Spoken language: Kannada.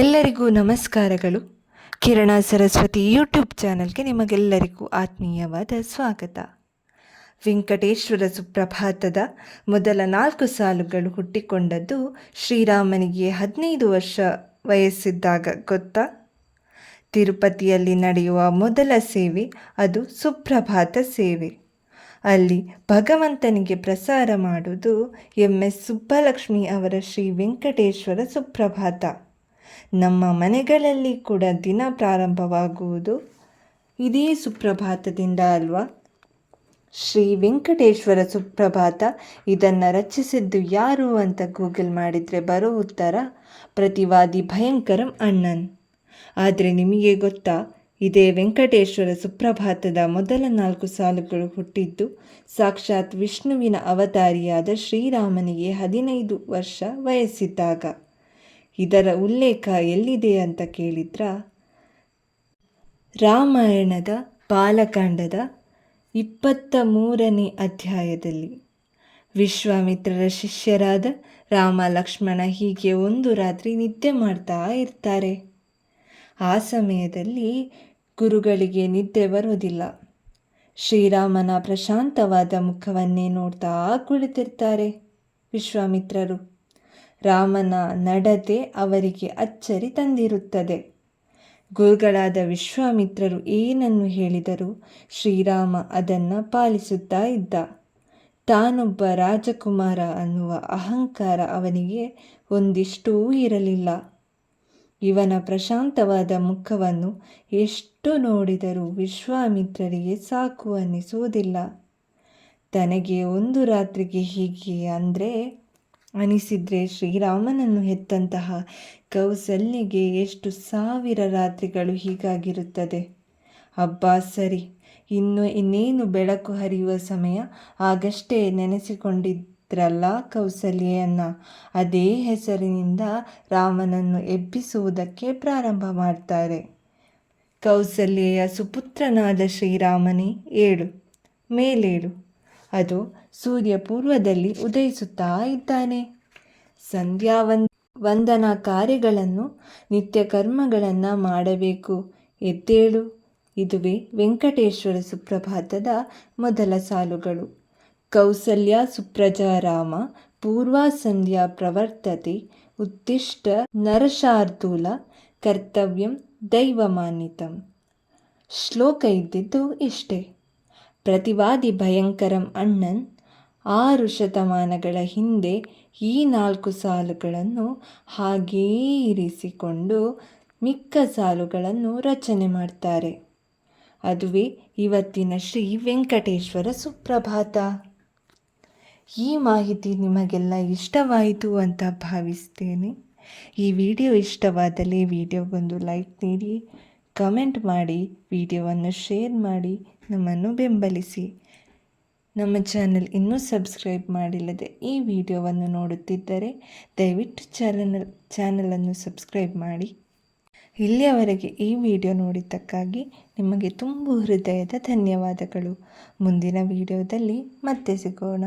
ಎಲ್ಲರಿಗೂ ನಮಸ್ಕಾರಗಳು. ಕಿರಣ ಸರಸ್ವತಿ ಯೂಟ್ಯೂಬ್ ಚಾನಲ್ಗೆ ನಿಮಗೆಲ್ಲರಿಗೂ ಆತ್ಮೀಯವಾದ ಸ್ವಾಗತ. ವೆಂಕಟೇಶ್ವರ ಸುಪ್ರಭಾತದ ಮೊದಲ ನಾಲ್ಕು ಸಾಲುಗಳು ಹುಟ್ಟಿಕೊಂಡದ್ದು ಶ್ರೀರಾಮನಿಗೆ ಹದಿನೈದು ವರ್ಷ ವಯಸ್ಸಿದ್ದಾಗ ಗೊತ್ತಾ? ತಿರುಪತಿಯಲ್ಲಿ ನಡೆಯುವ ಮೊದಲ ಸೇವೆ ಅದು ಸುಪ್ರಭಾತ ಸೇವೆ. ಅಲ್ಲಿ ಭಗವಂತನಿಗೆ ಪ್ರಸಾರ ಮಾಡುವುದು ಎಂ ಎಸ್ ಸುಬ್ಬಲಕ್ಷ್ಮಿ ಅವರ ಶ್ರೀ ವೆಂಕಟೇಶ್ವರ ಸುಪ್ರಭಾತ. ನಮ್ಮ ಮನೆಗಳಲ್ಲಿ ಕೂಡ ದಿನ ಪ್ರಾರಂಭವಾಗುವುದು ಇದೇ ಸುಪ್ರಭಾತದಿಂದ ಅಲ್ವಾ? ಶ್ರೀ ವೆಂಕಟೇಶ್ವರ ಸುಪ್ರಭಾತ ಇದನ್ನು ರಚಿಸಿದ್ದು ಯಾರು ಅಂತ ಗೂಗಲ್ ಮಾಡಿದರೆ ಬರೋ ಉತ್ತರ, ಪ್ರತಿವಾದಿ ಭಯಂಕರಂ ಅಣ್ಣನ್. ಆದರೆ ನಿಮಗೆ ಗೊತ್ತಾ, ಇದೇ ವೆಂಕಟೇಶ್ವರ ಸುಪ್ರಭಾತದ ಮೊದಲ ನಾಲ್ಕು ಸಾಲುಗಳು ಹುಟ್ಟಿದ್ದು ಸಾಕ್ಷಾತ್ ವಿಷ್ಣುವಿನ ಅವತಾರಿಯಾದ ಶ್ರೀರಾಮನಿಗೆ ಹದಿನೈದು ವರ್ಷ ವಯಸ್ಸಿದ್ದಾಗ. ಇದರ ಉಲ್ಲೇಖ ಎಲ್ಲಿದೆ ಅಂತ ಕೇಳಿದ್ರ ರಾಮಾಯಣದ ಬಾಲಕಾಂಡದ ಇಪ್ಪತ್ತ ಮೂರನೇ ಅಧ್ಯಾಯದಲ್ಲಿ. ವಿಶ್ವಾಮಿತ್ರರ ಶಿಷ್ಯರಾದ ರಾಮ ಲಕ್ಷ್ಮಣ ಹೀಗೆ ಒಂದು ರಾತ್ರಿ ನಿದ್ದೆ ಮಾಡ್ತಾ ಇರ್ತಾರೆ. ಆ ಸಮಯದಲ್ಲಿ ಗುರುಗಳಿಗೆ ನಿದ್ದೆ ಬರುವುದಿಲ್ಲ. ಶ್ರೀರಾಮನ ಪ್ರಶಾಂತವಾದ ಮುಖವನ್ನೇ ನೋಡ್ತಾ ಕುಳಿತಿರ್ತಾರೆ. ವಿಶ್ವಾಮಿತ್ರರು ರಾಮನ ನಡತೆ ಅವರಿಗೆ ಅಚ್ಚರಿ ತಂದಿರುತ್ತದೆ. ಗುರುಗಳಾದ ವಿಶ್ವಾಮಿತ್ರರು ಏನನ್ನು ಹೇಳಿದರೂ? ಶ್ರೀರಾಮ ಅದನ್ನು ಪಾಲಿಸುತ್ತಾ ಇದ್ದ. ತಾನೊಬ್ಬ ರಾಜಕುಮಾರ ಅನ್ನುವ ಅಹಂಕಾರ ಅವನಿಗೆ ಒಂದಿಷ್ಟೂ ಇರಲಿಲ್ಲ. ಇವನ ಪ್ರಶಾಂತವಾದ ಮುಖವನ್ನು ಎಷ್ಟು ನೋಡಿದರೂ ವಿಶ್ವಾಮಿತ್ರರಿಗೆ ಸಾಕು ಅನ್ನಿಸುವುದಿಲ್ಲ. ತನಗೆ ಒಂದು ರಾತ್ರಿಗೆ ಹೀಗೆ ಅಂದರೆ ಅನಿಸಿದರೆ ಶ್ರೀರಾಮನನ್ನು ಹೆತ್ತಂತಹ ಕೌಸಲ್ಯಗೆ ಎಷ್ಟು ಸಾವಿರ ರಾತ್ರಿಗಳು ಹೀಗಾಗಿರುತ್ತದೆ. ಅಬ್ಬಾ, ಸರಿ. ಇನ್ನು ಇನ್ನೇನು ಬೆಳಕು ಹರಿಯುವ ಸಮಯ? ಆಗಷ್ಟೇ ನೆನೆಸಿಕೊಂಡಿದ್ರಲ್ಲ ಕೌಸಲ್ಯೆಯನ್ನ. ಅದೇ ಹೆಸರಿನಿಂದ ರಾಮನನ್ನು ಎಬ್ಬಿಸುವುದಕ್ಕೆ ಪ್ರಾರಂಭ ಮಾಡ್ತಾರೆ. ಕೌಸಲ್ಯೆಯ ಸುಪುತ್ರನಾದ ಶ್ರೀರಾಮನೇ, ಏಳು. ಮೇಲೇಳು. ಅದು ಸೂರ್ಯ ಪೂರ್ವದಲ್ಲಿ ಉದಯಿಸುತ್ತಾ ಇದ್ದಾನೆ. ಸಂಧ್ಯಾ ವಂದ ವಂದನಾ ಕಾರ್ಯಗಳನ್ನು ನಿತ್ಯ ಕರ್ಮಗಳನ್ನು ಮಾಡಬೇಕು. ಎದ್ದೇಳು. ಇದುವೇ ವೆಂಕಟೇಶ್ವರ ಸುಪ್ರಭಾತದ ಮೊದಲ ಸಾಲುಗಳು. ಕೌಸಲ್ಯ ಸುಪ್ರಜಾರಾಮ ಪೂರ್ವಾ ಸಂಧ್ಯಾ ಪ್ರವರ್ತತೆ ಉತ್ತಿಷ್ಟ ನರಶಾರ್ದೂಲ ಕರ್ತವ್ಯಂ ದೈವಮಾನಿತಂ ಶ್ಲೋಕ ಇದ್ದಿದ್ದು ಇಷ್ಟೇ. ಪ್ರತಿವಾದಿ ಭಯಂಕರಂ ಅಣ್ಣನ್ ಆರು ಶತಮಾನಗಳ ಹಿಂದೆ ಈ ನಾಲ್ಕು ಸಾಲುಗಳನ್ನು ಹಾಗೇ ಇರಿಸಿಕೊಂಡು ಮಿಕ್ಕ ಸಾಲುಗಳನ್ನು ರಚನೆ ಮಾಡ್ತಾರೆ. ಅದುವೇ ಇವತ್ತಿನ ಶ್ರೀ ವೆಂಕಟೇಶ್ವರ ಸುಪ್ರಭಾತ. ಈ ಮಾಹಿತಿ ನಿಮಗೆಲ್ಲ ಇಷ್ಟವಾಯಿತು ಅಂತ ಭಾವಿಸ್ತೇನೆ. ಈ ವಿಡಿಯೋ ಇಷ್ಟವಾದಲ್ಲಿ ವಿಡಿಯೋಗೊಂದು ಲೈಕ್ ನೀಡಿ, ಕಮೆಂಟ್ ಮಾಡಿ, ವಿಡಿಯೋವನ್ನು ಶೇರ್ ಮಾಡಿ ನಮ್ಮನ್ನು ಬೆಂಬಲಿಸಿ. ನಮ್ಮ ಚಾನಲ್ ಇನ್ನೂ ಸಬ್ಸ್ಕ್ರೈಬ್ ಮಾಡಿಲ್ಲದೆ ಈ ವಿಡಿಯೋವನ್ನು ನೋಡುತ್ತಿದ್ದರೆ ದಯವಿಟ್ಟು ಚಾನಲ್, ಚಾನಲನ್ನು ಸಬ್ಸ್ಕ್ರೈಬ್ ಮಾಡಿ. ಇಲ್ಲಿಯವರೆಗೆ ಈ ವಿಡಿಯೋ ನೋಡಿದ್ದಕ್ಕಾಗಿ ನಿಮಗೆ ತುಂಬು ಹೃದಯದ ಧನ್ಯವಾದಗಳು. ಮುಂದಿನ ವಿಡಿಯೋದಲ್ಲಿ ಮತ್ತೆ ಸಿಗೋಣ.